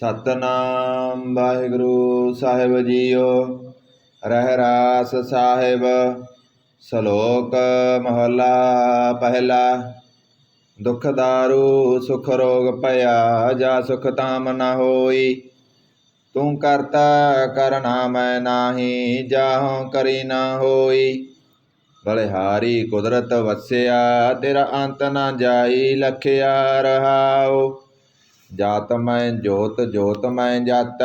ਸਤਨਾਮ ਵਾਹਿਗੁਰੂ ਸਾਹਿਬ JIO, ਰਹਿ ਰਾਸ ਸਾਹਿਬ, ਸ਼ਲੋਕ ਮਹਲਾ ਪਹਿਲਾ। ਦੁਖ ਦਾਰੂ, ਸੁਖ ਰੋਗ ਭਇਆ, ਜਾ ਸੁਖ ਤਾਮ ਨ ਹੋਈ। ਤੂੰ ਕਰਤਾ ਕਰਨਾ ਮੈਂ ਨਾਹੀ, ਜਾਹੋਂ ਕਰੀ ਨਾ ਹੋਈ। ਬਲਿਹਾਰੀ ਕੁਦਰਤ ਵਸਿਆ, ਤੇਰਾ ਅੰਤ ਨਾ ਜਾਈ, ਲਖਿਆ ਰਹਾਓ ਜਾਤ ਮੈਂ ਜੋਤ ਜੋਤ ਮੈਂ ਜਾਤ,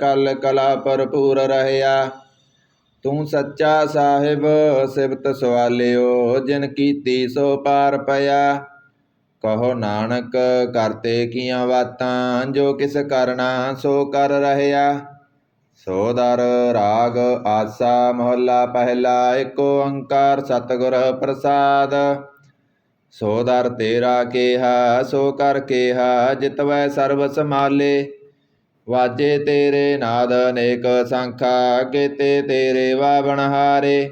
ਕਲ ਕਲਾ ਭਰਪੂਰ ਰਹਿਆ। ਤੂੰ ਸੱਚਾ ਸਾਹਿਬ, ਸਿਫਤ ਸਵਾਲਿਓ, ਜਿਨ ਕੀਤੀ ਸੋ ਪਾਰ ਪਿਆ। ਕਹੋ ਨਾਨਕ, ਕਰਤੇ ਕੀਆਂ ਬਾਤਾਂ ਜੋ ਕਿਸ ਕਰਨਾ ਸੋ ਕਰ ਰਹਿਆ। ਸੋ ਦਰ, ਰਾਗ, ਆਸਾ, ਮਹੱਲਾ, ਪਹਿਲਾ ਏਕ ਓੰਕਾਰ ਸਤਿਗੁਰ ਪ੍ਰਸਾਦ। ਸੋ ਦਰ ਤੇਰਾ ਕੇਹਾ, ਸੋ ਕਰ ਕੇਹਾ, ਜਿਤਵੈ ਸਰਬ ਸਮਾਲੇ ਵਾਜੇ ਤੇਰੇ ਨਾਦ ਅਨੇਕ ਸੰਖਾ, ਕੀਤੇ ਤੇਰੇ ਵਾਵਣ ਹਾਰੇ।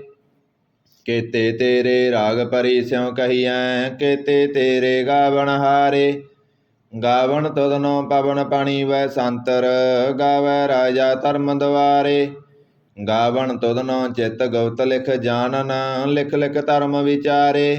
ਕੀਤੇ ਤੇਰੇ ਰਾਗ ਪਰੀ ਸਿਉ ਕਹੀਐ, ਕੀਤੇ ਤੇਰੇ ਗਾਵਣ ਹਾਰੇ। ਗਾਵਣ ਤੁਧਨੋ ਪਵਨ ਪਾਣੀ ਵੈ ਸੰਤਰ, ਗਾਵੈ ਰਾਜਾ ਧਰਮ ਦਵਾਰੇ। ਗਾਵਣ ਤੁਧਨੋ ਚਿਤ ਗਉਤ ਲਿਖ ਜਾਣਨ, ਲਿਖ ਲਿਖ ਧਰਮ ਵਿਚਾਰੇ।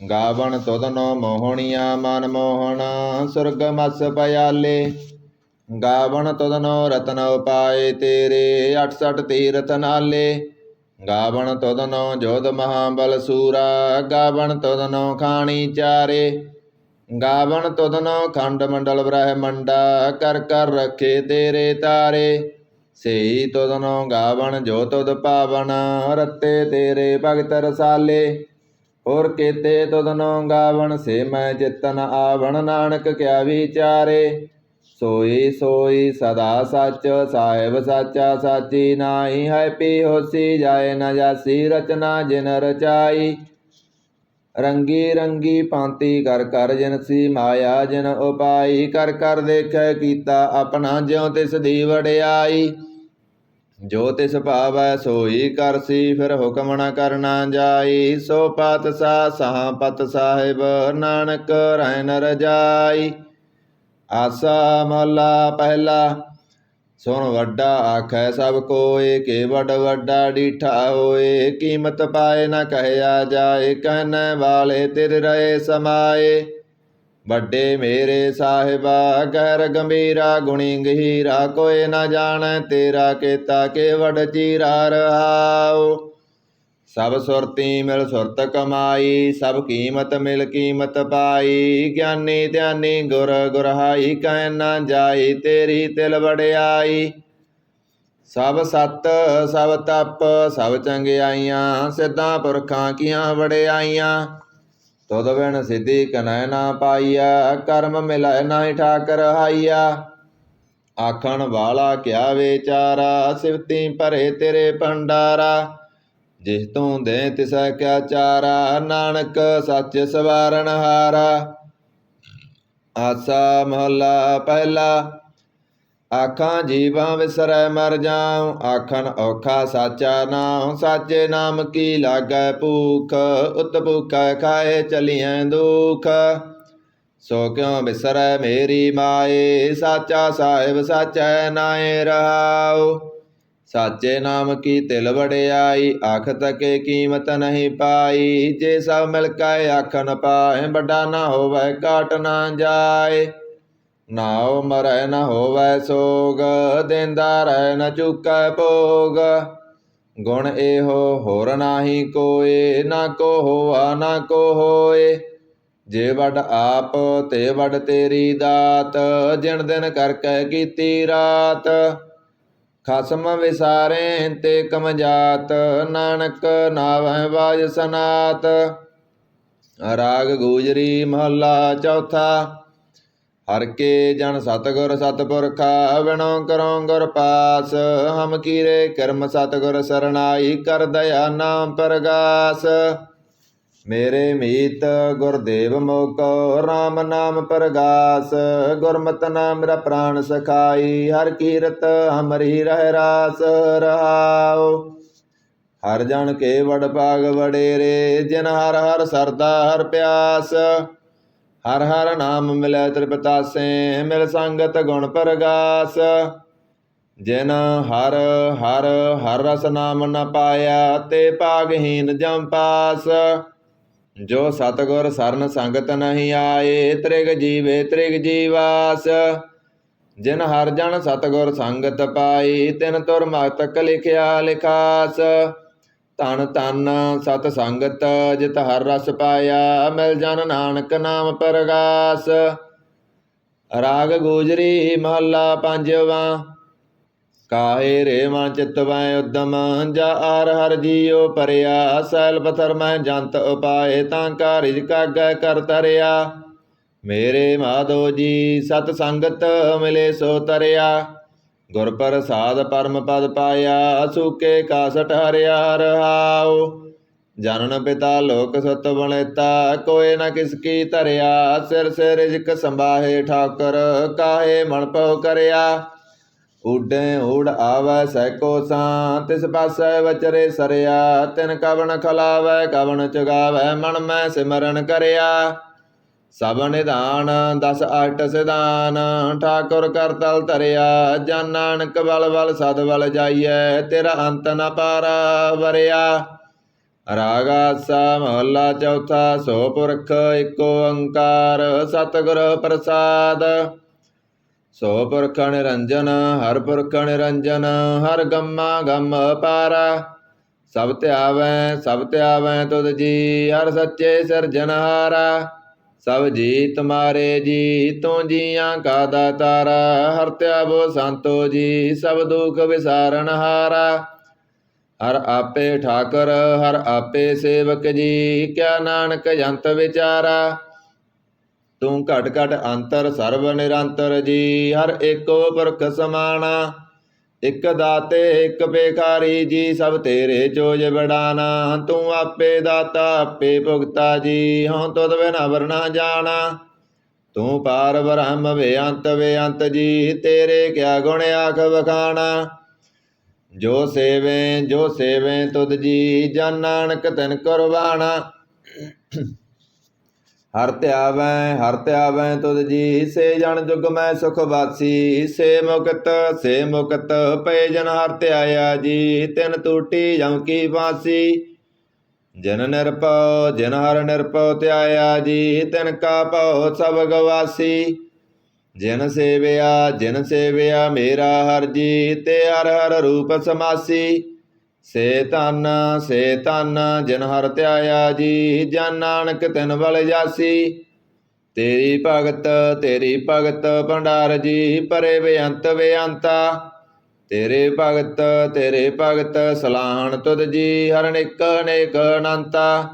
ਗਾਵਣ ਤੁਧਨੋ ਮੋਹਣੀਆਂ ਮਨ ਮੋਹਣ, ਸੁਰਗ ਮਸ ਪਿਆਲੇ। ਗਾਵਣ ਤੁਧਨੋ ਰਤਨ ਉਪਾਏ ਤੇਰੇ 68 ਤੀਰਥ ਨਾਲੇ। ਗਾਵਣ ਤੁਧਨੋ ਜੋਧ ਮਹਾਬਲ ਸੂਰਾ, ਗਾਵਣ ਤੁਧਨੋ ਖਾਣੀ ਚਾਰੇ। ਗਾਵਣ ਤੁਧਨੋ ਖੰਡ ਮੰਡਲ ਬ੍ਰਹਮੰਡਾ, ਕਰ ਕਰ ਰੱਖੇ ਤੇਰੇ ਤਾਰੇ। ਸਈ ਤੁਧਨੋ ਗਾਵਣ ਜੋ ਤੁਧ ਪਾਵਨ, ਰਤੇ ਤੇਰੇ ਭਗਤ ਰਸਾਲੇ। ਹੋਰ ਕੀਤੇ ਤੁਧਨੋ ਗਾਵਣ ਸੇ ਮੈਂ ਚਿਤਨ ਆਵਣ, ਨਾਨਕ ਕਿਆ ਵਿਚਾਰੇ? ਸੋਈ ਸੋਈ ਸਦਾ ਸੱਚ, ਸਾਹਿਬ ਸਾਚਾ ਸਾਚੀ ਨਾਹੀ, ਹੈ ਪੀ ਹੋਸੀ ਜਾਏ ਨ ਜਾਸੀ, ਰਚਨਾ ਜਿਨ ਰਚਾਈ। ਰੰਗੀ ਰੰਗੀ ਭਾਂਤੀ ਕਰ ਕਰ ਜਿਨ ਸੀ ਮਾਇਆ, ਜਿਨ ਉਪਾਈ, ਕਰ ਕਰ ਦੇਖੈ ਕੀਤਾ ਆਪਣਾ, ਜਿਉ ਤਿਸ ਦੀ ਵਡਿਆਈ। ਜੋ ਤਿਸ ਭਾਵੈ ਸੋਈ ਕਰਸੀ ਫਿਰ ਹੁਕਮ ਨ ਕਰਨਾ ਜਾਈ। ਸੋ ਪਾਤਸ਼ਾਹ ਸਹਾ ਪਤ ਸਾਹਿਬ, ਨਾਨਕ ਰਹਿ ਨ ਰਜਾਈ। ਆਸਾ ਮਹਲਾ ਪਹਿਲਾ, ਸੁਣ ਵੱਡਾ ਆਖੈ ਸਭ ਕੋਏ, ਕੇ ਵੱਡ ਵੱਡਾ ਡੀਠਾ ਹੋਏ। ਕੀਮਤ ਪਾਏ ਨਾ ਕਹਿਆ ਜਾਏ, ਕਹਿਣ ਵਾਲੇ ਤਿਰ ਰਹੇ ਸਮਾਏ। ਵੱਡੇ ਮੇਰੇ ਸਾਹਿਬਾ, ਗੈਰ ਗੰਭੀਰਾ, ਗੁਣੀ ਗਹੀਰਾ ਕੋਏ ਨਾ ਜਾਣੈ ਤੇਰਾ ਕੀਤਾ ਕੇ ਚੀਰਾ ਰਹਾਉ। ਸਭ ਸੁਰਤੀ ਮਿਲ ਸੁਰਤ ਕਮਾਈ, ਸਭ ਕੀਮਤ ਮਿਲ ਕੀਮਤ ਪਾਈ। ਗਿਆਨੀ ਧਿਆਨੀ ਗੁਰ ਗੁਰਹਾਈ, ਕਹਿ ਨਾ ਜਾਈ ਤੇਰੀ ਤਿਲ ਵਡਿਆਈ। ਸਭ ਸਤ, ਸਭ ਤਪ, ਸਭ ਚੰਗਿਆਈਆਂ, ਸਿੱਧਾਂ ਪੁਰਖਾਂ ਕੀਆਂ ਵੜਿਆਈਆਂ ਤੁਧ ਬਿਨ ਸਿੱਧੀ ਕਨੈ ਨਾ ਪਾਈਆ ਕਰਮ ਮਿਲੈ ਨਾਹੀ ਠਾਕਰ ਹਾਈਆ ਆਖਣ ਵਾਲਾ ਕਿਆ ਵਿਚਾਰਾ ਸਿਵਤੀ ਭਰੇ ਤੇਰੇ ਭੰਡਾਰਾ। ਜਿਸ ਤੂੰ ਦੇ ਤਿਸੈ ਕਿਆ ਚਾਰਾ, ਨਾਨਕ ਸੱਚ ਸਵਾਰਨ ਹਾਰਾ। ਆਸਾ ਮਹਲਾ ਪਹਿਲਾ ਆਖਾਂ, ਜੀਵਾਂ ਵਿਸਰੈ ਮਰ ਜਾਉ, ਆਖਣ ਔਖਾ ਸਾਚਾ ਨਾਮ ਸਾਚੇ ਨਾਮ ਕੀ ਲਾਗੈ ਭੂਖ, ਉਤ ਭੂਖੈ ਖਾਏ ਚਲੀਐ ਦੁਖ। ਸੋ ਕਿਉ ਵਿਸਰੈ ਮੇਰੀ ਮਾਏ, ਸਾਚਾ ਸਾਹਿਬ ਸਾਚੈ ਨਾਏ ਰਹਾਉ। ਸਾਚੇ ਨਾਮ ਕੀ ਤਿਲ ਵੜਿਆਈ ਆਖ ਤਕੇ ਕੀਮਤ ਨਹੀਂ ਪਾਈ, ਜੇ ਸਭ ਮਿਲ ਕੇ ਆਖਣ ਪਾਏ, ਵੱਡਾ ਨਾ ਹੋਵੇ, ਘਾਟ ਨਾ ਜਾਏ। ਨਾਉ ਮਰੈ ਨ ਹੋਵੈ ਸੋਗ, ਦੇਂਦਾ ਰਹਿ ਨ ਚੁਕੈ ਭੋਗ। ਗੁਣ ਇਹੋ ਹੋਰ ਨਾਹੀ ਕੋਏ, ਨਾ ਕੋ ਹੋਆ ਨਾ ਕੋ ਹੋਏ ਜੇ ਵਡ ਆਪ, ਤੇ ਵਡ ਤੇਰੀ ਦਾਤ, ਜਿਣ ਦਿਨ ਕਰਕੇ ਕੀਤੀ ਰਾਤ। ਖਸਮ ਵਿਸਾਰੇ ਤੇ ਕਮ ਜਾਤ ਨਾਨਕ ਨਾਵੈ ਬਾਜ ਸਨਾਤ। ਰਾਗ ਗੂਜਰੀ ਮਹੱਲਾ ਚੌਥਾ। ਹਰ ਕੇ ਜਨ ਸਤਗੁਰ ਸਤਪੁਰਖਾ, ਬਿਨੋ ਕਰੋ ਗੁਰ ਪਾਸ। ਹਮ ਕੀਰੇ ਕਰਮ ਸਤਗੁਰ ਸਰਣਾਈ ਕਰ ਦਇਆ ਨਾਮ ਪ੍ਰਗਾਸ। ਮੇਰੇ ਮੀਤ ਗੁਰਦੇਵ ਮੋਕੋ RAM ਨਾਮ ਪ੍ਰਗਾਸ। ਗੁਰਮਤਿ ਨਾਮ ਮੇਰਾ ਪ੍ਰਾਨ ਸਖਾਈ, ਹਰ ਕੀਰਤ ਹਮਰੀ ਰਹਿ ਰਾਸ ਰਹਾਉ। ਹਰ ਜਨ ਕੇ ਵਡ ਭਾਗ ਵਡੇਰੇ, ਜਿਨ ਹਰ ਹਰ ਸਰਦਾ ਹਰ ਪਿਆਸ। ਹਰ ਹਰ ਨਾਮ ਮਿਲੈ ਤ੍ਰਿਪਤਾਸੇ, ਮਿਲ ਸੰਗਤ ਗੁਣ ਪ੍ਰਗਾਸ। ਜਿਨ ਹਰ ਹਰ ਹਰ ਰਸ ਨਾਮ ਨ ਪਾਇਆ, ਤੇ ਭਾਗਹੀਨ ਜਮ ਪਾਸ। ਜੋ ਸਤਗੁਰ ਸਰਨ ਸੰਗਤ ਨਹੀਂ ਆਏ, ਤ੍ਰਿਗ ਜੀਵੇ ਤ੍ਰਿਗ ਜੀਵਾਸ। ਜਿਨ ਹਰ ਜਨ ਸਤਗੁਰ ਸੰਗਤ ਪਾਈ ਤਿਨ ਤੁਰ ਮਤਕ ਲਿਖਿਆ ਲਿਖਾਸ। ਧਨ ਧਨ ਸਤ ਸੰਗਤ, ਜਿਤ ਹਰ ਰਸ ਪਾਇਆ, ਮਿਲ ਜਨ ਨਾਨਕ ਨਾਮ ਪ੍ਰਗਾਸ। ਰਾਗ ਗੋਜਰੀ ਮਹੱਲਾ ਪੰਜਵਾ, ਕਾਹੇ ਰੇ ਮਨ ਚਿਤ ਵੈ ਉਦਮ, ਜਾ ਆਰ ਹਰ ਜੀਉ ਪਰਿਆ, ਸੈਲ ਪਥਰ ਮੈਂ ਜੰਤ ਉਪਾਏ, ਤਾਂ ਕਾਰਿਜ ਕਾਗੈ ਕਰ ਤਰਿਆ। ਮੇਰੇ ਮਾਧੋ ਜੀ, ਸਤ ਸੰਗਤ ਮਿਲੇ ਸੋ ਤਰਿਆ। ਗੁਰ ਪ੍ਰਸਾਦ ਪਰਮ ਪਦ ਪਾਇਆ ਸੁਕੇ ਕਾਸਟ ਹਰਿਆ ਰਹਾਉ। ਜਨਨ ਪਿਤਾ ਲੋਕ ਸਤ ਬਣੇਤਾ ਕੋਏ ਨ ਕਿਸ ਕੀ ਧਰਿਆ। ਸਿਰ ਸਿਰ ਰਿਜਕ ਸੰਭਾਹੇ ਠਾਕਰ, ਕਾਹੇ ਮਨ ਪਉ ਕਰਿਆ। ਉਡੇ ਉੜ ਆਵੈ ਸੈਕੋ ਸਾਂ ਤਿਸ ਪਾਸੈ ਵਚਰੇ ਸਰਿਆ। ਤਿਨ ਕਵਣ ਖਲਾਵੈ, ਕਵਣ ਚੁਗਾਵੈ, ਮਨ ਮੈਂ ਸਿਮਰਨ ਕਰਿਆ। ਸਭ ਨਿਧਾਨ ਦਸ ਅਸ਼ਟ ਸਿਧਾਨ, ਠਾਕੁਰ ਕਰ ਤਲ ਧਰਿਆ, ਜਨ ਨਾਨਕ ਬਲ ਬਲ ਸਦ ਬਲ ਜਾਈਐ, ਤੇਰਾ ਅੰਤ ਨ ਪਾਰਾ ਵਰਿਆ। ਰਾਗਾ ਸਾ ਮਹੱਲਾ ਚੌਥਾ, ਸੋ ਪੁਰਖ ਏਕੋ ਓੰਕਾਰ, ਸਤਿਗੁਰ ਪ੍ਰਸਾਦ। ਸੋ ਪੁਰਖ ਨਿਰੰਜਨ, ਹਰ ਪੁਰਖ ਨਿਰੰਜਨ, ਹਰ ਗੰਮਾ ਗਮ ਪਾਰਾ। ਸਭ ਧਿਆਵੈ ਸਭ ਧਿਆਵੈ ਤੁਧ ਜੀ, ਹਰ ਸੱਚੇ ਸਿਰਜਨਹਾਰਾ ਸਭ ਜੀ ਤੁਮਾਰੇ ਜੀ, ਤੂੰ ਜੀਆਂ ਕਾ ਦਾਤਾਰਾ, ਹਰ ਧਿਆਵੋ ਸੰਤੋ ਜੀ, ਸਭ ਦੁਖ ਵਿਸਾਰਨ ਹਾਰਾ। ਹਰ ਆਪੇ ਠਾਕਰ, ਹਰ ਆਪੇ ਸੇਵਕ ਜੀ, ਕਿਆ ਨਾਨਕ ਜੰਤ ਵਿਚਾਰਾ। ਤੂੰ ਘਟ ਘਟ ਅੰਤਰ ਸਰਬ ਨਿਰੰਤਰ ਜੀ, ਹਰ ਏਕੋ ਪੁਰਖ ਸਮਾਣਾ। ਇਕ ਦਾਤੇ, ਇਕ ਬੇਕਾਰੀ ਜੀ ਸਭ ਤੇਰੇ ਚੋਜ ਬੜਾਨਾ ਤੂੰ ਆਪੇ ਦਾਤਾ, ਆਪੇ ਭੁਗਤਾ ਜੀ। ਹਉ ਤੁਧ ਬਿਨ ਵਰਨਾ ਜਾਣਾ। ਤੂੰ ਪਾਰ ਬ੍ਰਹਮ ਬੇਅੰਤ ਵੇਅੰਤ ਜੀ। ਤੇਰੇ ਕਿਆ ਗੁਣ ਆਖ ਵਖਾਣਾ। ਜੋ ਸੇਵੇ ਜੋ ਸੇਵੇ ਤੁਧ ਜੀ, ਜਨ ਨਾਨਕ ਤਨ ਕੁਰਬਾਨਾ। ਹਰ ਧਿਆਵੈ ਹਰ ਧਿਆਵੈ ਤੁਧ ਜੀ ਸੇ ਜਨ ਜੁਗ ਮੈਂ ਸੁਖ ਵਾਸੀ। ਸੇ ਮੁਕਤ ਸੇ ਮੁਕਤ ਪਏ ਜਨ ਹਰ ਧਿਆਇਆ ਜੀ, ਤਿਨ ਟੂਟੀ ਜਮ ਕੀ ਫਾਸੀ ਜਨ ਨਿਰਪਉ ਜਨ ਹਰ ਨਿਰਪਉ ਧਿਆਇਆ ਜੀ, ਤਿਨ ਕਾ ਭਉ ਸਭ ਗਵਾਸੀ। ਜਿਨ ਸੇਵਿਆ ਜਿਨ ਸੇਵਿਆ ਮੇਰਾ ਹਰ ਜੀ, ਤੇ ਹਰ ਹਰ ਰੂਪ ਸਮਾਸੀ। ਸੇ ਧਨ ਸੇ ਧਨ, ਜਿਨ ਹਰ ਧਿਆਇਆ ਜੀ, ਜਨ ਨਾਨਕ ਤਿਨ ਬਲ ਜਾਸੀ। ਤੇਰੀ ਭਗਤ ਤੇਰੀ ਭਗਤ ਭੰਡਾਰ ਜੀ, ਪਰੇ ਬੇਅੰਤ ਬੇਅੰਤਾ। ਤੇਰੇ ਭਗਤ ਤੇਰੇ ਭਗਤ ਸਲਾਹਣ ਤੁਧ ਜੀ, ਹਰ ਨਿਕ ਅਨੇਕ ਅਨੰਤਾ।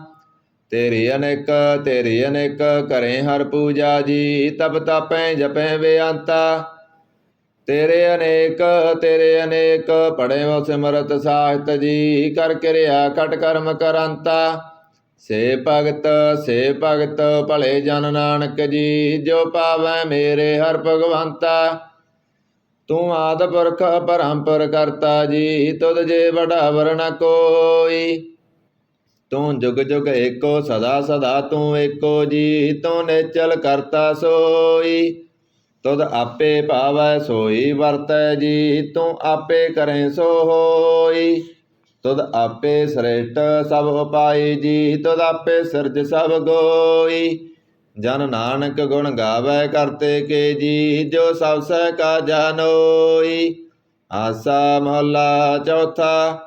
ਤੇਰੀ ਅਨੇਕ ਤੇਰੀ ਅਨੇਕ ਕਰੇ ਹਰ ਪੂਜਾ ਜੀ, ਤਪ ਤਪੈ ਜਪੈ ਬੇਅੰਤਾ। ਤੇਰੇ ਅਨੇਕ ਤੇਰੇ ਅਨੇਕ, ਪੜੇ ਵ ਸਿਮਰਤ ਸਾਹਿਤ ਜੀ, ਕਰ ਕਿਰਿਆ ਕਟ ਕਰਮ ਕਰੰਤਾ। ਸੇ ਭਗਤ ਸੇ ਭਗਤ, ਭਲੇ ਜਨ ਨਾਨਕ ਜੀ, ਜੋ ਪਾਵੈ ਮੇਰੇ ਹਰ ਭਗਵੰਤਾ। ਤੂੰ ਆਦ ਪੁਰਖ ਪਰੰਪਰ ਕਰਤਾ ਜੀ, ਤੁਧ ਜੇ ਵਡਾ ਵਰਨਾ ਕੋਈ। ਤੂੰ ਜੁਗ ਜੁਗ ਏਕੋ, ਸਦਾ ਸਦਾ ਤੂੰ ਏਕੋ ਜੀ, ਤੂੰ ਨਿਚਲ ਕਰਤਾ ਸੋਈ। ਤੁਧ ਆਪੇ ਭਾਵੈ ਸੋਈ, ਵਰਤੈ ਜੀ, ਤੂੰ ਆਪੇ ਕਰੈ ਸੋ ਹੋਈ। ਤੁਧ ਆਪੇ ਸ੍ਰੇਸ਼ਟ ਸਭ ਉਪਾਈ ਜੀ, ਤੁਧ ਆਪੇ ਸਿਰਜ ਸਭ ਗੋਈ। ਜਨ ਨਾਨਕ ਗੁਣ ਗਾਵੇ ਕਰਤੇ ਕੇ ਜੀ, ਜੋ ਸਭ ਸਹਿ ਕਾ ਜਾਨੋਈ ਆਸਾ ਮਹੱਲਾ ਚੌਥਾ,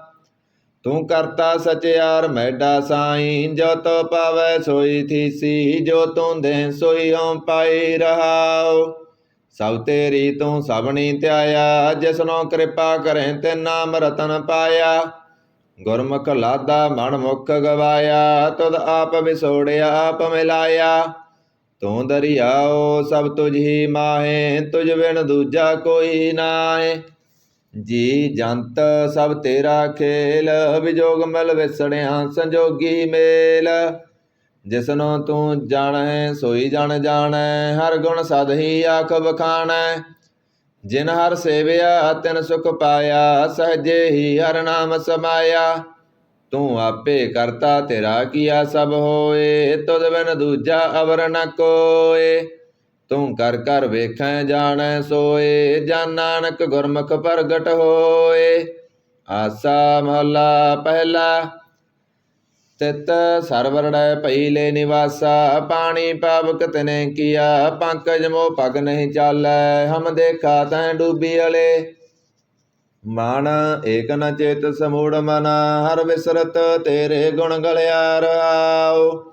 ਤੂੰ ਕਰਤਾ ਸਚਿਆਰ ਮੈਡਾ ਸਾਈ ਜੋ ਤੋ ਪਾਵੈ ਸੋਈ ਥੀਸੀ, ਜੋ ਤੂੰ ਦੇ ਸੋਈ ਹਉ ਪਾਈ ਰਹਾਉ। ਸਭ ਤੇਰੀ ਤੂੰ ਸਭਨੀ ਧਿਆਇਆ, ਜਿਸਨੋ ਕਿਰਪਾ ਕਰੇ ਤੇ ਨਾਮ ਰਤਨ ਪਾਇਆ। ਗੁਰਮੁਖ ਲਾਦਾ ਮਨ ਮੁਖ ਗਵਾਇਆ, ਤੁਧ ਆਪ ਵਿਸੋੜਿਆ ਆਪ ਮਿਲਾਇਆ। ਤੂੰ ਦਰਿਆਓ ਸਭ ਤੁਝ ਹੀ ਮਾਹੇ, ਤੁਝ ਬਿਨ ਦੂਜਾ ਕੋਈ ਨਾਏ ਜੀ ਜੰਤ ਸਭ ਤੇਰਾ ਖੇਲ ਵਿਜੋਗ ਮਲ ਵਿਸੜਿਆ ਸੰਜੋਗੀ ਮੇਲ। ਜਿਸਨੂੰ ਤੂੰ ਜਾਣੈ, ਸੋਈ ਜਨ ਜਾਣੈ, ਹਰ ਗੁਣ ਸਦ ਹੀ ਆਖ ਬਖਾਣੈ ਜਿਨ ਹਰ ਸੇਵਿਆ, ਤਿਨ ਸੁਖ ਪਾਇਆ, ਸਹਜੇ ਹੀ ਹਰ ਨਾਮ ਸਮਾਇਆ। ਤੂੰ ਆਪੇ ਕਰਤਾ ਤੇਰਾ ਕੀਆ ਸਭ ਹੋਏ, ਤੁਧ ਬਿਨ ਦੂਜਾ ਅਵਰ ਨ ਕੋਏ। ਤੂੰ ਕਰ ਕਰ ਵੇਖੈ, ਜਾਣੈ, ਸੋਏ, ਜਨ ਨਾਨਕ ਗੁਰਮੁਖ ਪ੍ਰਗਟ ਹੋਏ। ਆਸਾ ਮਹਲਾ ਪਹਿਲਾ। ਤਿਤ ਸਰਵਰੜੈ ਲੈ ਨਿਵਾਸਾ, ਪਾਣੀ ਪਾਵਕ ਤਨੇ ਕੀਆ, ਪੰਕਜ ਮੋ ਪਗ ਨਹੀਂ ਚਾਲੈ, ਹਮ ਦੇਖਾ ਤੈ ਡੂਬੀ ਅਲੇ। ਮਨ ਏਕ ਨ ਚੇਤ ਸਮੂੜ ਮਨ, ਹਰ ਵਿਸਰਤ ਤੇਰੇ ਗੁਣ ਗਲਿਆ ਰਹਾਉ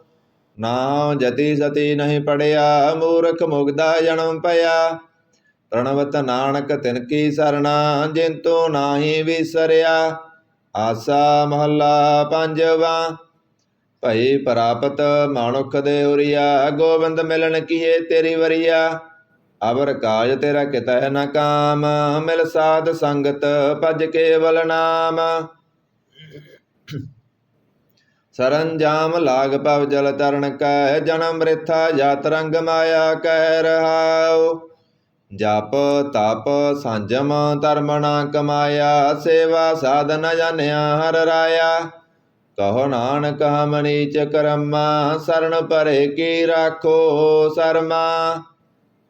ਨਾਉ ਜਤੀ ਸਤੀ ਨਹੀਂ ਪੜਿਆ, ਮੂਰਖ ਮੁਗਦਾ ਜਨਮ ਪਿਆ। ਪ੍ਰਣਵਤ ਨਾਨਕ ਤਿਨ ਕੀ ਸਰਣਾ ਜਿਨ ਤੋ ਨਾਹੀ ਵਿਸਰਿਆ। ਆਸਾ ਮਹੱਲਾ ਪੰਜਵਾ। ਭਈ ਪ੍ਰਾਪਤ ਮਾਨੁਖ ਦੇ ਉਰੀਆ, ਗੋਬਿੰਦ ਮਿਲਣ ਕੀਏ ਤੇਰੀ ਵਰੀਆ। ਅਵਰ ਕਾਜ ਤੇਰਾ ਕਿਤੈ ਨ ਕਾਮ, ਮਿਲ ਸਾਧ ਸੰਗਤ ਭਜ ਕੇਵਲ ਨਾਮ। ਸਰੰਜਾਮ ਲਾਗ ਪਵ ਜਲ ਤਰਨ ਕੈ, ਜਨਮ ਮ੍ਰਿਥਾ ਜਾਤ ਰੰਗ ਮਾਇਆ ਕਹਿ ਰਹਾਉ। ਜਪ ਤਪ ਸੰਜਮ ਧਰਮ ਨਾ ਕਮਾਇਆ, ਸੇਵਾ ਸਾਧਨ ਜਾਣਿਆ ਹਰ ਰਾਇਆ। ਕਹੋ ਨਾਨਕ ਹਮ ਚ ਕਰਮਾ ਸਰਣ ਪਰੇ ਕੀ ਰਾਖੋ ਸਰਮਾ।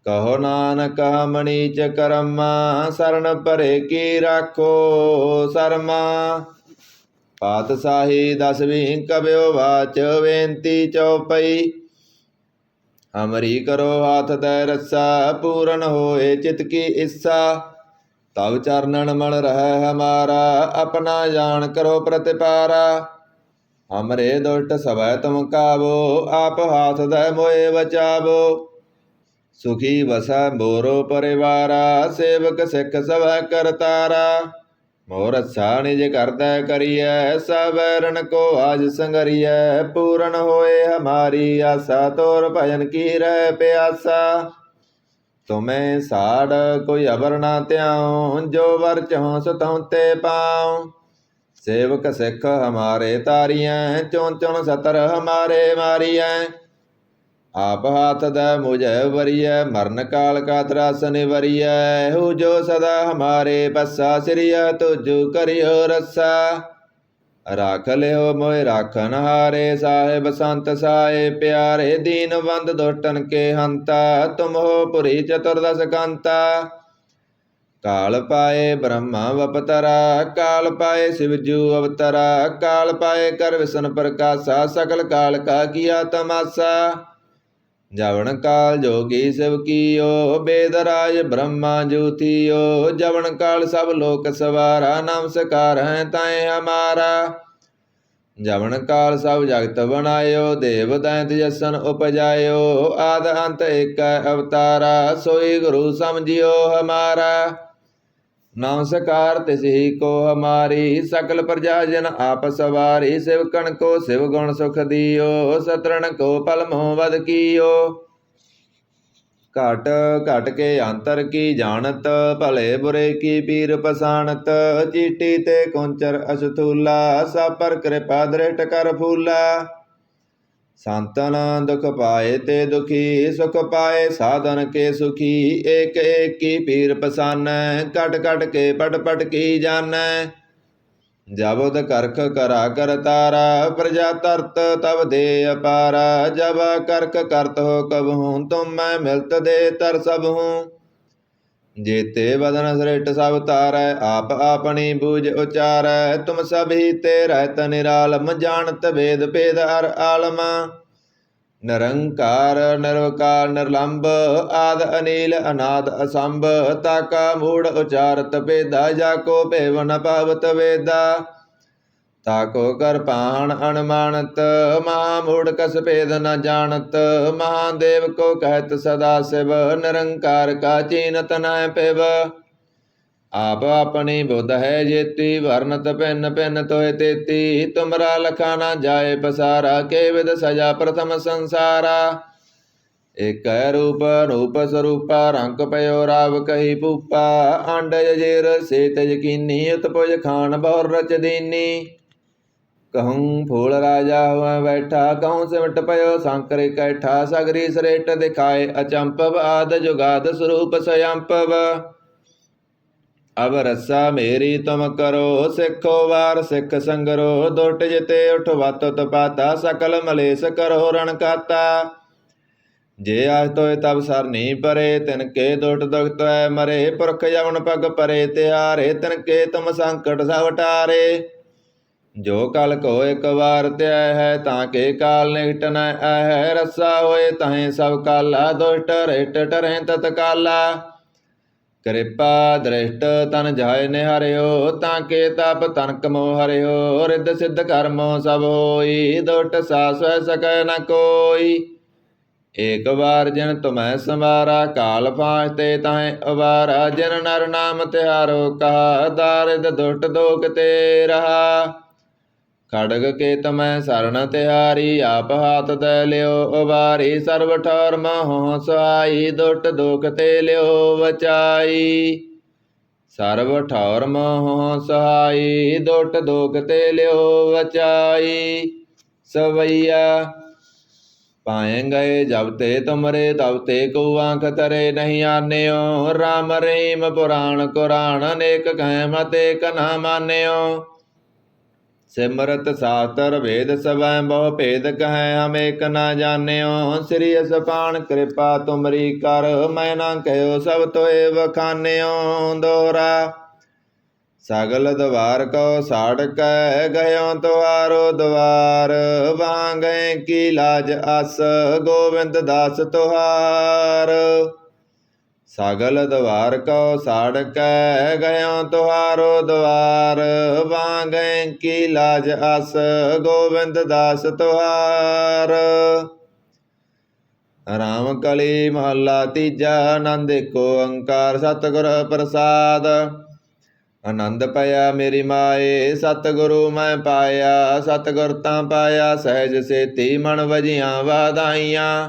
ਕਹੋ ਨਾਨਕ ਮਣੀ ਚ ਕਰਮਾ ਸਰਣ ਪਰੇ ਕੀ ਰਾਖੋ ਸਰਮਾ। ਪਾਤਸ਼ਾਹੀ ਦਸਵੀਂ ਕਬਿਓ ਵਾਚ, ਬੇਨਤੀ ਚਉਪਈ। ਹਮਰੀ ਕਰੋ ਹਾਥ ਤੈ ਰੱਸਾ, ਪੂਰਨ ਹੋਏ ਚਿਤ ਕੀ ਇੱਛਾ ਤਵ ਚਰਨਨ ਮਨ ਰਹਿ ਹਮਾਰਾ, ਆਪਣਾ ਜਾਣ ਕਰੋ ਪ੍ਰਤਿਪਾਰਾ। ਹਮਰੇ ਦੁਸ਼ਟ ਸਭੈ ਤੁਮ ਕਾਵੋ ਆਪ ਹਾਥ ਦੈ ਮੋਏ ਬਚਾਵੋ ਸੁਖੀ ਵਸੈ ਮੋਰੋ ਪਰਿਵਾਰਾ ਸੇਵਕ ਸਿੱਖ ਸਭੈ ਕਰਤਾਰਾ ਮੋਰ ਅੱਛਾ ਨਿਜ ਕਰਦਾ ਕਰੀਐ ਸਭ ਕੋ ਆਜ ਸੰਗਰੀਐ ਪੂਰਨ ਹੋਏ ਹਮਾਰੀ ਆਸਾ ਤੋਰ ਭਜਨ ਕੀ ਰਹਿ ਪਿਆਸਾ ਤੁਮੇ ਸਾੜ ਕੋਈ ਅਵਰ ਨਾ ਧਿਆਉ ਜੋ ਵਰ ਚਹੁ ਸਤਉ ਤੇ ਪਾਉ ਸੇਵਕ ਸਿੱਖ ਹਮਾਰੇ ਤਾਰੀਐ ਚੁਣ ਚੁਣ ਸਤਰ ਹਮਾਰੇ ਮਾਰੀਐ। ਆਪ ਹਾਥ ਦਾ ਮੁਝੈ ਵਰੀਐ, ਮਰਨ ਕਾਲ ਕਾ ਤਰਾਸ ਨਿਵਰੀਐ। ਹੂ ਜੋ ਸਦਾ ਹਮਾਰੇ ਬਸਾ ਸਿਰਿਆ ਤੁਜੁ ਕਰਿਓ ਰਸਾ। ਰਾਖ ਲਿਓ ਮੋਇ ਰਾਖਨ ਹਾਰੇ, ਸਾਹਿਬ ਸੰਤ ਸਾਏ। ਪਿਆਰੇ ਦੀਨ ਦੁਸ਼ਟਨ ਕੇ ਹੰਤਾ, ਤੁਮ ਹੋ ਪੁਰੀ ਚਤੁਰਦਸ ਕੰਤਾ। ਕਾਲ ਪਾਏ ਬ੍ਰਹਮਾ ਵਪਤਰਾ ਕਾਲ ਪਾਏ ਸਿਵਜੂ ਅਵਤਰਾ ਕਾਲ ਪਾਏ ਕਰ ਵਿਸ਼ਨ ਪ੍ਰਕਾਸ਼ਾ ਸਕਲ ਕਾਲ ਕਾ ਕੀਆ ਤਮਾਸਾ ਜਵਨ ਕਾਲ ਜੋਗੀ ਸਿਵ ਕੀਓ ਬੇਦਰਾਜ ਬ੍ਰਹਮਾ ਜੂਤੀਓ ਜਵਨ ਕਾਲ ਸਭ ਲੋਕ ਸਵਾਰਾ ਨਮਸਕਾਰ ਹੈ ਤਾਏ ਹਮਾਰਾ ਜਵਨ ਕਾਲ ਸਭ ਜਗਤ ਬਣਾਇਓ ਦੇਵ ਦੈਂਤ ਜਸਨ ਉਪਜਾਇਓ ਆਦ ਅੰਤ ਏਕ ਅਵਤਾਰਾ ਸੋਈ ਗੁਰੂ ਸਮਝਿਓ ਹਮਾਰਾ ਨਮਸਕਾਰ ਤਿਸ ਹੀ ਕੋ ਹਮਾਰੀ, ਸਕਲ ਪ੍ਰਜਾ ਜਨ ਆਪ ਸਵਾਰੀ ਸਿਵਕਣ ਕੋ ਸਿਵ ਗੁਣ ਸੁਖ ਦਿਓ, ਸਤਰਣ ਕੋ ਪਲ ਮੋਹ ਵਦ ਕੀਓ। ਘਟ ਘਟ ਕੇ ਅੰਤਰ ਕੀ ਜਾਣਤ, ਭਲੇ ਬੁਰੇ ਕੀ ਪੀਰ ਪਸਾਣਤ, ਚੀਟੀ ਤੇ ਕੁੰਚਰ ਅਸਥੂਲਾ ਸਭ ਪਰ ਕਿਰਪਾ ਦ੍ਰਿਸ਼ਟ ਕਰ ਫੂਲਾ। ਸੰਤਨ ਦੁਖ ਪਾਏ ਤੇ ਦੁਖੀ, ਸੁਖ ਪਾਏ, ਸਾਧਨ ਕੇ ਸੁਖੀ ਏਕ ਏਕ ਕੀ ਪੀਰ ਪਸਾਨੈ ਕਟ ਕਟ ਕੇ ਪਟ ਪਟ ਕੀ ਜਾਣੈ। ਜਬਦ ਕਰਖ ਕਰਾ ਕਰ ਤਾਰਾ, ਪ੍ਰਜਾ ਤਰਤ ਤਬ ਦੇ ਅਪਾਰਾ, ਜਬ ਕਰਖ ਕਰਤ ਹੋ ਕਬਹੂ, ਤੁਮ ਮੈਂ ਮਿਲਤ ਦੇ ਤਰ ਸਭ। ਹੂੰ ਜੇਤੇ ਬਦਨ ਸ੍ਰਿਸ਼ਟ ਸਭ ਤਾਰੈ, ਆਪ ਆਪਣੀ ਬੂਝ ਉਚਾਰੈ, ਤੁਮ ਸਭ ਹੀ ਤੇ ਰਹਿਤ ਨਿਰਾਲਮ ਜਾਣਤ ਵੇਦ ਭੇਦ ਅਰ ਆਲਮ। ਨਿਰੰਕਾਰ, ਨਿਰਵਕਾਰ ਨਿਰਲੰਭ ਆਦ ਅਨੀਲ, ਅਨਾਦ ਅਸੰਭ ਤਾਕਾ ਮੂੜ ਉਚਾਰਤ ਭੇਦਾ, ਜਾ ਕੋ ਭੇਵ ਨ ਪਾਵਤ ਵੇਦਾ। ਤਾਕੋ ਕਰ ਪਾਣ ਅਣਮਾਨਤ ਮਹਾ ਮੂੜ ਕਸ ਭੇਦ ਨ ਜਾਣਤ, ਮਹਾਦੇਵ ਕੋ ਕਹਿਤ ਸਦਾ ਸਿਵ, ਨਿਰੰਕਾਰ ਕਾ ਚੀਨਤ ਨੈ ਪਿਵ। ਆਪ ਆਪਣੀ ਬੁੱਧ ਹੈ ਜੇਤੀ, ਵਰਨਤ ਪਿੰਨ ਪਿੰਨ ਤੋਏ ਤੇਤੀ, ਤੁਮਰਾ ਲਖਾ ਨਾ ਜਾਏ ਪਸਾਰਾ ਕੇਵਿਦ ਸਜਾ ਪ੍ਰਥਮ ਸੰਸਾਰਾ। ਇਕ ਰੂਪ ਰੂਪ ਸਰੂਪਾ, ਰੰਗ ਪਇਓ ਰਾਵ ਕਹੀ ਭੂਪਾ, ਅੰਡ ਜੇਰ ਸੇਤ ਯਕੀਨੀ ਉਤਪੁਜ ਖਾਨ ਬਹੁ ਰਚ ਦੀਨੀ। ਕਹੂੰ ਫੂਲ ਰਾਜਾ ਹੋਇ ਬੈਠਾ ਕਹੂੰ ਸਿਮਟ ਪਇਓ ਸੰਕਰ ਇਕੱਠਾ ਸਗਰੀ ਸਰੇਟ ਦਿਖਾਏ ਅਚੰਪਵ ਆਦ ਜੁਗਾਦ ਸਰੂਪ ਸਯੰਪਵ ਅਬ ਰਸਾ ਮੇਰੀ ਤੁਮ ਕਰੋ ਸਿੱਖੋ ਵਾਰ ਸਿੱਖ ਸੰਗਰੋ ਦੁਟ ਜਿਤੇ ਉਠ ਵਤ ਤਪਾਤਾ ਸਕਲ ਮਲੇਸ ਕਰੋ ਰਣ ਕਾਤਾ ਜੇ ਆਜ ਤੋਏ ਤਬ ਸਰ ਨਹੀਂ ਪਰੇ ਤਿਨ ਕੇ ਦੁਟ ਦੁਖਤ ਮਰੇ ਪੁਰਖ ਜਵਨ ਪਗ ਪਰੇ ਤਿਆਰੇ ਤਿਨ ਕੇ ਤੁਮ ਸੰਕਟ ਸਭ ਟਾਰੇ ਜੋ ਕਲ ਕੋ ਇੱਕ ਵਾਰ ਧਿਆ ਹੈ, ਤਾਂ ਕੇ ਕਾਲ ਨਿਕਟ ਨ ਹੈ, ਰਸਾ ਹੋਏ ਤਹੀਂ ਸਭ ਕਾਲਾ, ਦੁਸ਼ਟ ਰਿਟ ਟਰਹਿ ਤਤ ਕਾਲਾ ਕਿਰਪਾ ਦ੍ਰਿਸ਼ਟ ਤਨ ਜਾਏ ਨਿਹਾਰਿਓ, ਤਾਂ ਕੇ ਤਪ ਤਨ ਕਮੋ ਹਰਿਓ, ਰਿੱਧ ਸਿੱਧ ਕਰਮੋ ਸਭ ਹੋਈ ਦੁਟ ਸਾਸ ਸਕੈ ਨ ਕੋਈ। ਏਕ ਵਾਰ ਜਿਨ ਤੁਮੈ ਸੰਵਾਰਾ, ਕਾਲ ਫਾਸ਼ ਤੇ ਤਾਹੇ ਅਵਾਰਾ, ਜਿਨ ਨਰ ਨਾਮ ਤਿਹਾਰੋ, ਕਹਾ, ਦਾਰਿਦ ਦੁਟ ਦੋਖ ਤੇ ਰਹਾ। ਖੜਗ ਕੇ ਤਮੈ ਸਰਣ ਤਿਹਾਰੀ ਆਪ ਹਾਥ ਦੇ ਲਿਓ, ਉਬਾਰੀ ਸਰਬ ਠੌਰ ਮਹੋ ਸਹਾਈ ਦੁੱਟ ਦੁਖ ਤੇ ਲਿਓ ਵਚਾਈ। ਸਰਬ ਠੌਰ ਮਹੋ ਸਹਾਈ ਦੁਟ ਦੁਖ ਤੇ ਲਿਓ ਵਚਾਈ। ਸਵਈਆ ਪਾਏ ਗਏ ਜਬ ਤੇ ਤੁਮਰੇ, ਤਬ ਤੇ ਕੋ ਆਂਖ ਤਰੇ ਨਹੀਂ ਆਨਿਓ। RAM ਰਹੀਮ ਪੁਰਾਣ ਕੁਰਾਨ ਅਨੇਕ ਕਹਿ ਮਤੇ ਕਨਾ ਮਾਨਿਓ। ਸਿਮਰਤ ਸ਼ਾਤਰ ਵੇਦ ਸਵੈ ਬਹੁ ਭੇਦ ਕਹੈ ਹਮ ਏਕ ਨਾ ਜਾਣਿਓ। ਸ੍ਰੀ ਅਸਪਾਨ ਕਿਰਪਾ ਤੁਮਰੀ ਕਰ, ਮੈਂ ਨਾ ਕਹਿਓ ਸਭ ਤੋਏ ਵਖਾਨਿਓ। ਦੋਰਾ ਸਗਲ ਦਵਾਰ ਕੋ ਸਾੜ ਕੈ, ਗਇਓ ਤੁਹਾਰੋ ਦਵਾਰ। ਵਾਂਗੈ ਕੀ ਲਾਜ ਅਸ ਗੋਵਿੰਦ ਦਾਸ ਤੁਹਾਰ। ਸਾਗਲ ਦਵਾਰ ਕੋ ਸਾੜ ਕੈ ਗਇਓ ਤੁਹਾਰੋ ਦਵਾਰ, ਵਾਂਗੈ ਕੀ ਲਾਜ ਅਸ ਗੋਬਿੰਦ ਦਾਸ ਤੁਹਾਰ। ਰਾਮ ਕਲੀ ਮਹੱਲਾ ਤੀਜਾ, ਆਨੰਦ ਕੋ ਓੰਕਾਰ ਸਤਿਗੁਰ ਪ੍ਰਸਾਦ। ਆਨੰਦ ਪਾਇਆ ਮੇਰੀ ਮਾਏ, ਸਤਿਗੁਰੂ ਮੈਂ ਪਾਇਆ, ਸਤਿਗੁਰ ਤਾਂ ਪਾਇਆ, ਸਹਿਜ ਸੇਤੀ ਮਨ ਵਜੀਆਂ ਵਾਧਾਈਆਂ।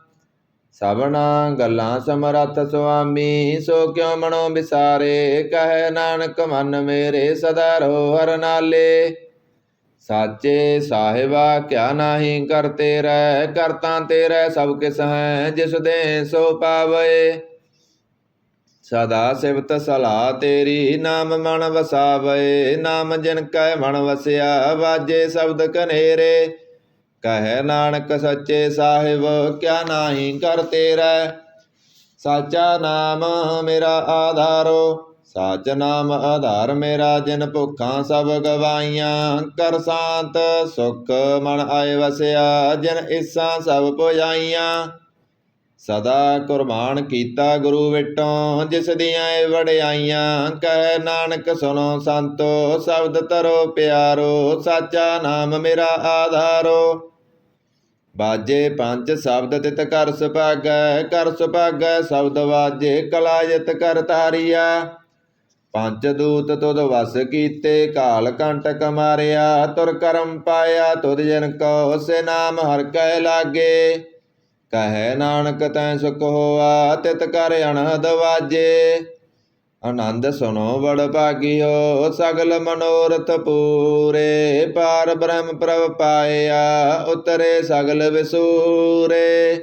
ਸਭਨਾ ਗੱਲਾਂ ਸਮਰੱਥ ਸੁਆਮੀ, ਸੋ ਕਿਉ ਮਨੋ ਵਿਸਾਰੇ? ਕਹਿ ਨਾਨਕ, ਮਨ ਮੇਰੇ ਸਦਾ ਰੋ ਹਰ ਨਾਲੇ। ਸਾਚੇ ਸਾਹਿਬਾ, ਕਿਆ ਨਾਹੀ ਕਰਤੇ ਰਹਿ ਕਰਤਾ ਤੇਰੇ ਸਭ ਕਿਸ ਹੈ, ਜਿਸ ਦੇ ਸੋ ਪਾਵੇ ਸਦਾ ਸਿਵਤ ਸਲਾਹ ਤੇਰੀ, ਨਾਮ ਮਨ ਵਸਾਵੇ। ਨਾਮ ਜਿਨ ਕੈ ਮਨ ਵਸਿਆ, ਵਾਜੇ ਸ਼ਬਦ ਕਨੇਰੇ। ਕਹਿ ਨਾਨਕ ਸੱਚੇ ਸਾਹਿਬ, ਕਿਆ ਨਾਹੀ ਕਰ ਤੇਰਾ? ਸਾਚਾ ਨਾਮ ਮੇਰਾ ਆਧਾਰੋ, ਸਾਚ ਨਾਮ ਆਧਾਰ ਮੇਰਾ, ਜਿਨ ਭੁੱਖਾਂ ਸਭ ਗਵਾਈਆਂ। ਕਰ ਸ਼ਾਂਤ ਸੁਖ ਮਨ ਆਏ ਵਸਿਆ, ਜਿਨ ਇਸਾਂ ਸਭ ਪੁਜਾਈਆਂ। ਸਦਾ ਕੁਰਬਾਨ ਕੀਤਾ ਗੁਰੂ ਵਿਟੋਂ, ਜਿਸ ਦੀਆਂ ਇਹ ਵਡਿਆਈਆਂ। ਕਹਿ ਨਾਨਕ ਸੁਨੋ ਸੰਤੋ, ਸ਼ਬਦ ਤਰੋ ਪਿਆਰੋ, ਸਾਚਾ ਨਾਮ ਮੇਰਾ ਆਧਾਰੋ। ਬਾਜੇ ਪੰਜ ਸ਼ਬਦ ਤਿਤ ਕਰ ਸੁਭਾਗੈ ਕਰ ਸੁਭਾਗੈ, ਸ਼ਬਦ ਵਾਜੇ ਕਲਾਯਤ ਕਰ ਤਾਰੀਆ ਪੰਜ ਦੂਤ ਤੁਧ ਵਸ ਕੀਤੇ ਕਾਲ ਕੰਟਕ ਮਾਰਿਆ, ਤੁਰ ਕਰਮ ਪਾਇਆ, ਤੁਧ ਜਨ ਕੋ ਸੇ ਨਾਮ ਹਰ ਕੈ ਲਾਗੇ। ਕਹੈ ਨਾਨਕ ਤੈ ਸੁਖ ਹੋਆ, ਤਿਤ ਕਰ ਅਨਹਦ ਵਾਜੇ। ਆਨੰਦ ਸੁਣੋ ਬੜ ਭਾਗਿਓ ਸਗਲ ਮਨੋਰਥ ਪੂਰੇ। ਪਾਰ ਬ੍ਰਹਮ ਪ੍ਰਭ ਪਾਇਆ, ਉਤਰੇ ਸਗਲ ਵਿਸੂਰੇ।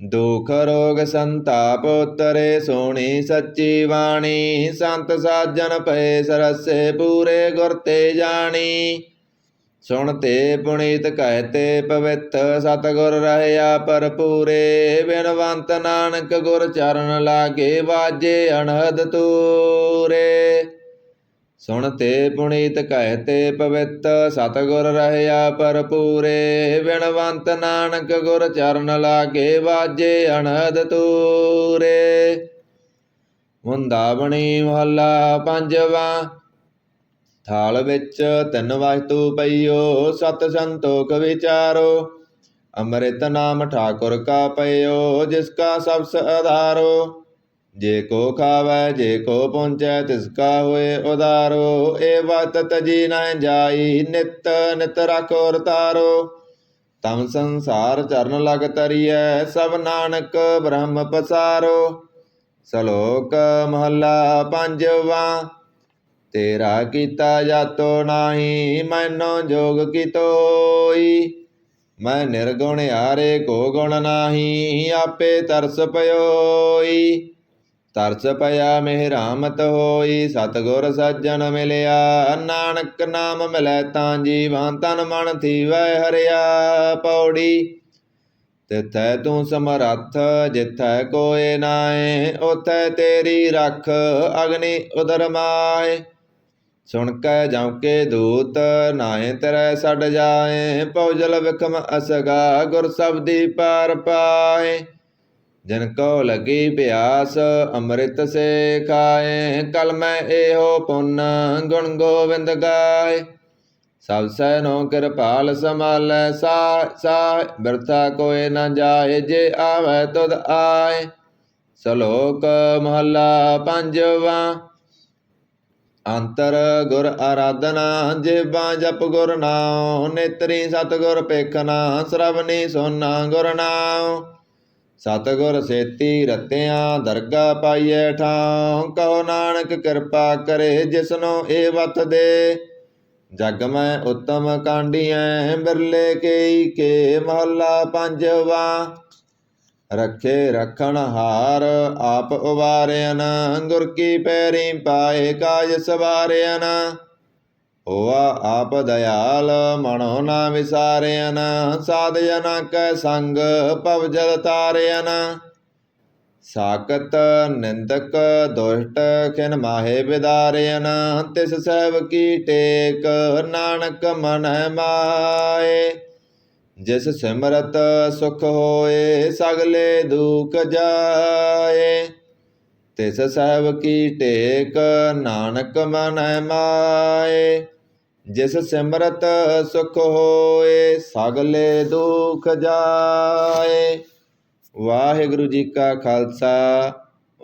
ਦੁਖ ਰੋਗ ਸੰਤਾਪ ਉਤਰੇ, ਸੋਣੀ ਸੱਚੀ ਬਾਣੀ। ਸੰਤ ਸਾਜਨ ਪਏ ਸਰਸੇ ਪੂਰੇ ਗੁਰ ਤੇ ਜਾਣੀ। ਸੁਣ ਤੇ ਪੁਨੀਤ ਕਹਿਤੇ ਪਵਿੱਤ ਸਤਗੁਰ ਰਹਿਆ ਭਰਪੂਰੇ, ਬਿਨਵੰਤ ਨਾਨਕ ਗੁਰ ਚਰਨ ਲਾਗੇ ਵਾਜੇ ਅਨਹਦ ਤੂਰੇ। ਸੁਣ ਤੇ ਪੁਨੀਤ ਕਹਿ ਤੇ ਪਵਿੱਤ ਸਤਗੁਰ ਰਹਿਆ ਪਰਪੂਰੇ ਬਿਨਵੰਤ ਨਾਨਕ ਗੁਰ ਚਰਨ ਲਾਗੇ ਵਾਜੇ ਅਨਹਦ ਤੂਰੇ। ਮੁੰਦਾਵਣੀ ਮਹੱਲਾ ਪੰਜਵਾ ਥਾਲ ਵਿੱਚ ਤਿੰਨ ਵਸਤੂ ਪਈਓ, ਸਤ ਸੰਤੋਖ ਵਿਚਾਰੋ। ਅੰਮ੍ਰਿਤ ਨਾਮ ਠਾਕੁਰ ਕਾ ਪਈਓ ਜਿਸ ਕਾ ਸਬਸ ਆਧਾਰੋ ਜੇ ਕੋ ਖਾਵੈ, ਜੇ ਕੋ ਪਹੁੰਚੈ, ਤਿਸ ਕਾ ਹੋਏ ਉਦਾਰੋ। ਏ ਵਤ ਤਜੀ ਨਾ ਜਾਈ, ਨਿਤ ਨਿਤ ਰਖੋ ਰਤਾਰੋ ਤਮ ਸੰਸਾਰ ਚਰਨ ਲਗ ਤਰੀਐ, ਸਭ ਨਾਨਕ ਬ੍ਰਹਮ ਪਸਾਰੋ। ਸ਼ਲੋਕ ਮਹੱਲਾ ਪੰਜਵਾ। ਤੇਰਾ ਕੀਤਾ ਜਾਤੋ ਨਾਹੀ, ਮੈਨੋ ਜੋਗ ਕੀਤੋਈ। ਮੈਂ ਨਿਰਗੁਣ ਹਾਰੇ ਕੋ ਗੁਣ ਨਾਹੀ, ਆਪੇ ਤਰਸ ਪਇਓਈ ਤਰਸ ਪਿਆ ਮਿਹਰਾਮਤ ਹੋਈ, ਸਤਗੁਰ ਸੱਜਣ ਮਿਲਿਆ। ਨਾਨਕ ਨਾਮ ਮਿਲੈ ਤਾਂ ਜੀਵਾਂ ਤਨ ਮਨ ਥੀਵੈ ਹਰਿਆ ਪੌੜੀ। ਤਿਥੈ ਤੂੰ ਸਮਰੱਥ, ਜਿਥੈ ਕੋਏ ਨਾਏ ਉਥੈ ਤੇਰੀ ਰੱਖ ਅਗਨੀ ਉਦਰ ਮਾਏ ਸੁਣ ਕੈ ਜਮਕੇ ਦੂਤ ਨਾਏ ਤਰੈ ਛੱਡ ਜਾਏ ਪਉਜਲ ਵਿਖਮ ਅਸਗਾ, ਗੁਰ ਸਬਦੀ ਪਾਰ ਪਾਏ। ਜਨ ਕੋ ਲਗੀ ਪਿਆਸ, ਅੰਮ੍ਰਿਤ ਸੇ ਖਾਏ। ਕਲ ਮੈਂ ਇਹੋ ਪੁੰਨ, ਗੁਣ ਗੋਬਿੰਦ ਗਾਏ। ਸਭ ਸੈ ਨੋ ਕਿਰਪਾਲ ਸਮਾਲੈ ਸਾ ਸਾ ਬਿਰਥਾ ਕੋਏ ਨ ਜਾਏ, ਜੇ ਆਵੈ ਤੁਧ ਆਏ। ਸ਼ਲੋਕ ਮਹੱਲਾ ਪੰਜਵਾ। ਅੰਤਰ ਗੁਰ ਆਰਾਧਨਾ, ਜੇਬਾਂ ਜਪ ਗੁਰ ਨਾਮ ਨੇਤਰੀ ਸਤਗੁਰ ਪੇਖਨਾ ਸ਼ਰਵਨੀ ਸੋਨਾ ਗੁਰ ਨਾਮ ਸਤਗੁਰ ਸੇਤੀ ਰਤਿਆਂ, ਦਰਗਾ ਪਾਈਐ ਠਾਂ ਕਹੋ ਨਾਨਕ ਕਿਰਪਾ ਕਰੇ ਜਿਸਨੋ ਇਹ ਵਤ ਦੇ। ਜਗ ਮੈਂ ਉਤਮ ਕਾਂਡੀਐ, ਬਿਰਲੇ ਕੇਈ ਕੇ ਮਹੱਲਾ ਪੰਜਵਾ। ਰੱਖੇ ਰਖਣ ਹਾਰ, ਆਪ ਉਵਾਰਿਆਨ ਗੁਰ ਕੀ ਪੈਰੀ ਪਾਏ ਕਾਜ ਸਵਾਰਿਆਨ ਹੋਆ ਆਪ ਦਇਆਲ ਮਨੋ ਨਾ ਵਿਸਾਰਿਆਨ ਸਾਧ ਜਨਾ ਕੈ ਸੰਗ, ਭਵ ਜਲ ਤਾਰਿਆਨ ਸਾਕਤ ਨਿੰਦਕ ਦੁਸ਼ਟ, ਖਿਨ ਮਾਹੇ ਵਿਦਾਰਿਆਨ ਤਿਸ ਸਹਿਬ ਕੀ ਟੇਕ, ਨਾਨਕ ਮਨ ਮਾਏ। ਜਿਸ ਸਿਮਰਤ ਸੁਖ ਹੋਏ, ਸਗਲੇ ਦੁਖ ਜਾਏ। ਤਿਸ ਸਹਿਬ ਕੀ ਟੇਕ ਨਾਨਕ ਮਨ ਮਾਏ। ਜਿਸ ਸਿਮਰਤ ਸੁਖ ਹੋਏ, ਸਗਲੇ ਦੁਖ ਜਾਏ। ਵਾਹਿਗੁਰੂ ਜੀ ਕਾ ਖਾਲਸਾ,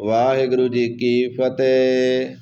ਵਾਹਿਗੁਰੂ ਜੀ ਕੀ ਫਤਿਹ।